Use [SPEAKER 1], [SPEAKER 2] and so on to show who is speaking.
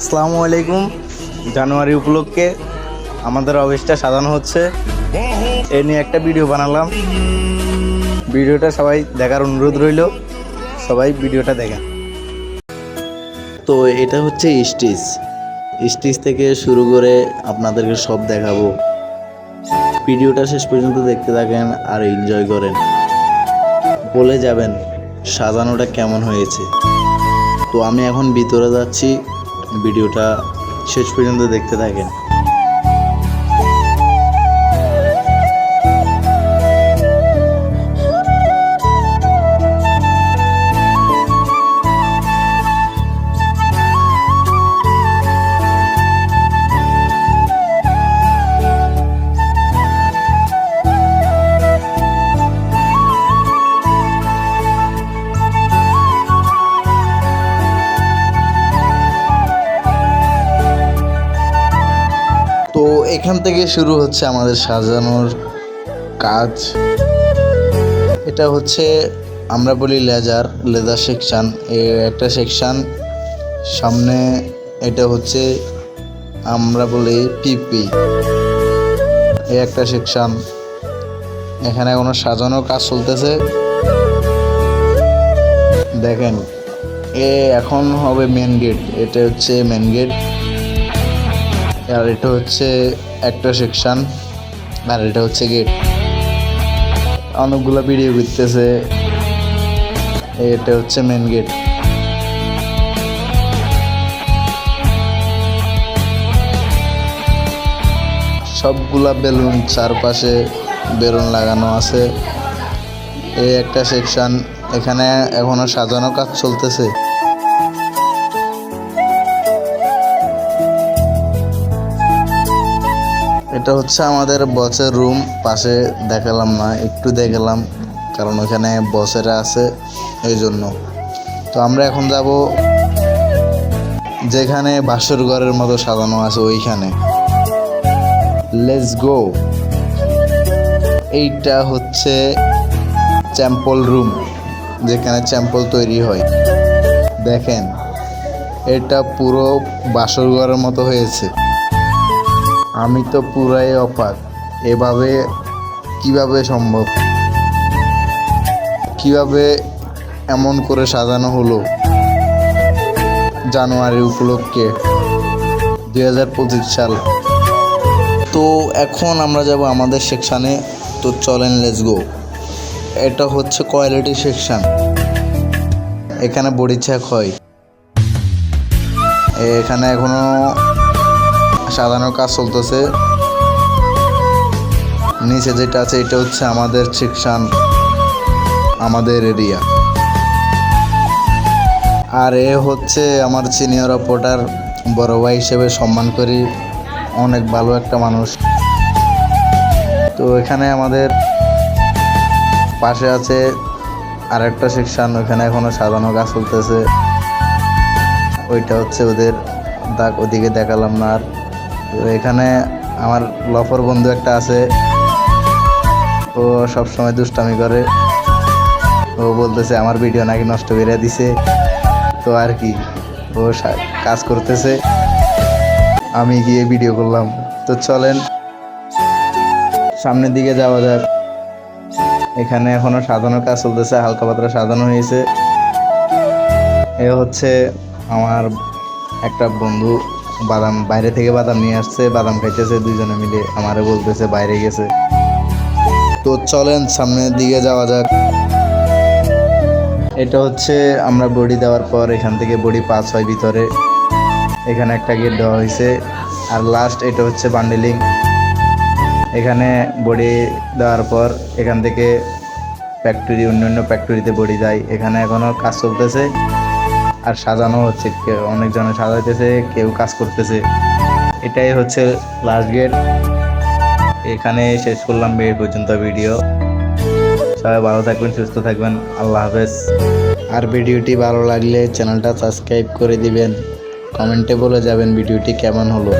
[SPEAKER 1] আসসালামু আলাইকুম। জানুয়ারি উপলক্ষে আমাদের অফিসটা সাজানো হচ্ছে। এ নিয়ে একটা ভিডিও বানালাম। ভিডিওটা সবাই দেখার অনুরোধ রইল। সবাই ভিডিওটা দেখেন। তো এটা হচ্ছে স্টিচ স্টিচ থেকে শুরু করে আপনাদেরকে সব দেখাবো। ভিডিওটা শেষ পর্যন্ত দেখতে থাকেন আর এনজয় করেন। বলে যাবেন, সাজানোটা কেমন হয়েছে। তো আমি এখন ভিতরে যাচ্ছি। ভিডিওটা শেষ পর্যন্ত দেখতে থাকেন। তো এখান থেকে শুরু হচ্ছে আমাদের সাজানোর কাজ। এটা হচ্ছে, আমরা বলি লেজার লেজার সেকশন। একটা সেকশন, সামনে এটা হচ্ছে, আমরা বলি পিপি। এই একটা সেকশন। এখানে কোনো সাজানোর কাজ চলতেছে। দেখেন, এ এখন হবে মেন গেট এটা হচ্ছে মেন গেট আর এটা হচ্ছে একটা সেকশন আর এটা হচ্ছে গেট অনেকগুলো ভিডিও করতেছে এটা হচ্ছে মেন গেট সবগুলা বেলুন চারপাশে বেলুন লাগানো আছে। এই একটা সেকশন এখানে এখনও সাজানো কাজ চলতেছে। এটা হচ্ছে আমাদের বসের রুম পাশে দেখালাম না, একটু দেখালাম, কারণ ওখানে বসেরা আছে এই জন্য। তো আমরা এখন যাব যেখানে বাসর ঘরের মতো সাজানো আছে ওইখানে। লেটস গো এইটা হচ্ছে চ্যাম্পল রুম, যেখানে চ্যাম্পল তৈরি হয়। দেখেন, এটা পুরো বাসর ঘরের মতো হয়েছে। আমি তো পুরাই অপার। এভাবে কীভাবে সম্ভব? কীভাবে এমন করে সাজানো হলো? জানুয়ারি উপলক্ষে, দুই হাজার পঁচিশ সাল। তো এখন আমরা যাব আমাদের সেকশানে। তো চলেন লেস গো এটা হচ্ছে কোয়ালিটি সেকশান এখানে বডি চেক হয়। এখানে এখনও সাজানোর কাজ চলতেছে। নিচে যেটা আছে, এটা হচ্ছে আমাদের সেকশন আমাদের এরিয়া আর এ হচ্ছে আমার সিনিয়র অপোটার বড় ভাই হিসেবে সম্মান করি। অনেক ভালো একটা মানুষ। তো এখানে আমাদের পাশে আছে আর একটা সেকশন ওখানে এখনও সাজানো কাজ চলতেছে। ওইটা হচ্ছে ওদের দাগ ওদিকে দেখালাম না আর। তো এখানে আমার লফর বন্ধু একটা আছে। ও সব সময় দুষ্টামি করে। ও বলতেছে, আমার ভিডিও নাকি নষ্ট করে দিছে। তো আর কি, ও কাজ করতেছে। আমি গিয়ে ভিডিও করলাম। তো চলেন, সামনের দিকে যাওয়া যাক। এখানে এখনও সাজানোর কাজ চলতেছে, হালকা পাতলা সাজানো হয়েছে। এ হচ্ছে আমার একটা বন্ধু। বাদাম বাইরে থেকে বাদাম নিয়ে আসছে, বাদাম খাইতেছে, দুইজনে মিলে আমারে বলতেছে বাইরে গেছে। তো চলেন সামনের দিকে যাওয়া যাক। এটা হচ্ছে আমরা বডি দেওয়ার পর এখান থেকে বডি পাস হয় ভিতরে। এখানে একটা গেট দেওয়া হয়েছে। আর লাস্ট এটা হচ্ছে বান্ডেলিং এখানে বডি দেওয়ার পর এখান থেকে ফ্যাক্টরি অন্য অন্য ফ্যাক্টরিতে বডি যায় এখানে এখনও কাজ চলতেছে। আর সাজানো হচ্ছে, কেউ অনেকজনে সাজাইতেছে, কেউ কাজ করতেছে। এটাই হচ্ছে লাস্ট গেট এখানে শেষ করলাম এই পর্যন্ত ভিডিও সবাই ভালো থাকবেন, সুস্থ থাকবেন। আল্লাহ হাফেজ। আর ভিডিওটি ভালো লাগলে চ্যানেলটা সাবস্ক্রাইব করে দিবেন। কমেন্টে বলে যাবেন ভিডিওটি কেমন হলো।